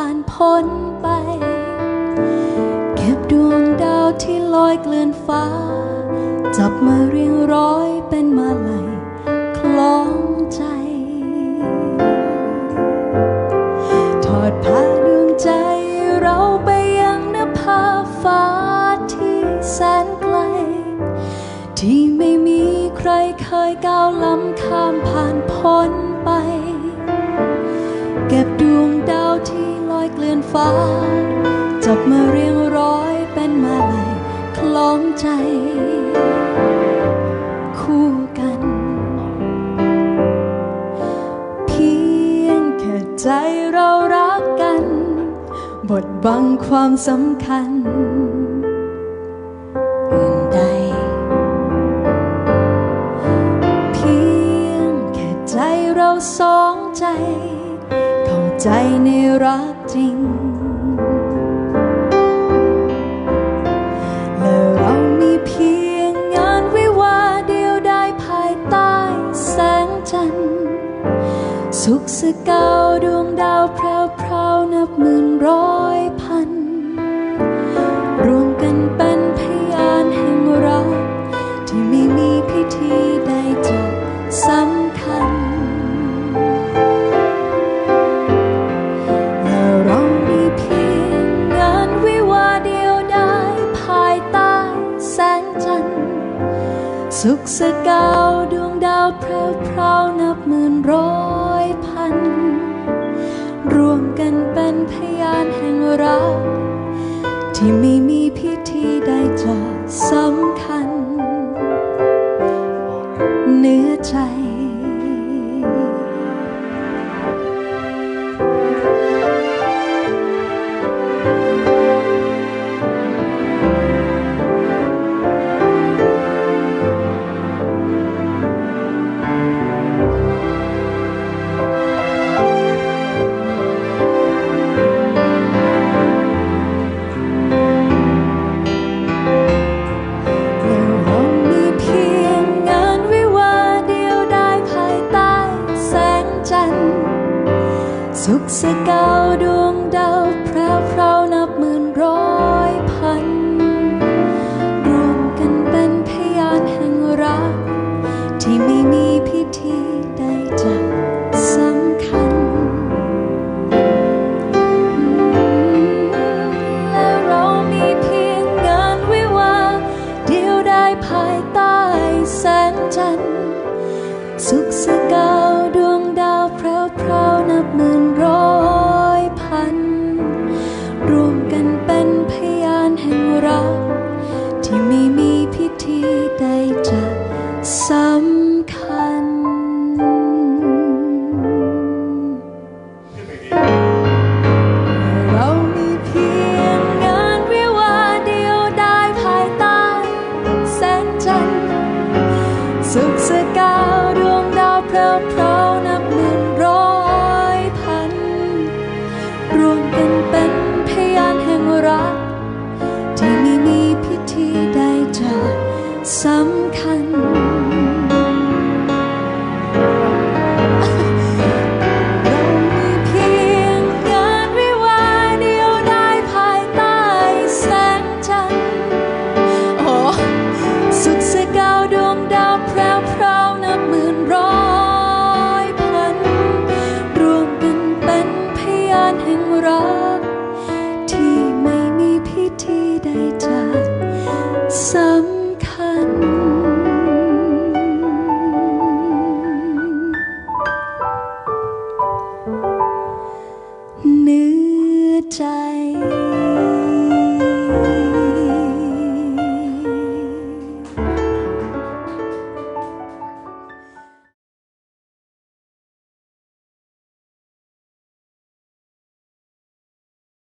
ผ่านพ้นไป เก็บดวงดาวที่ลอยเกลื่อนฟ้า จับมาเรียงร้อยเป็นมาลัยคล้องใจทอดผ้าดวงใจเราไปยังนภาฟ้าที่แสนไกล ที่ไม่มีใครเคยก้าวล้ำข้ามผ่านพ้นไป จับมาเรียงร้อยเป็นมาลัยคล้องใจ คู่กัน เพียงแค่ใจเรารักกัน บทบังความสำคัญ รักจริง และเรามีเพียงงานวิวาเดียวได้ภายใต้แสงจันทร์สุขสกาวดวงดาวแพรวๆนับหมื่นร้อยพัน สุขสกาวดวงดาวแพรวๆนับหมื่นร้อยพัน รวมกันเป็นพยานแห่งรัก ที่ไม่มีพิธีใดจะสำคัญ สุขสกา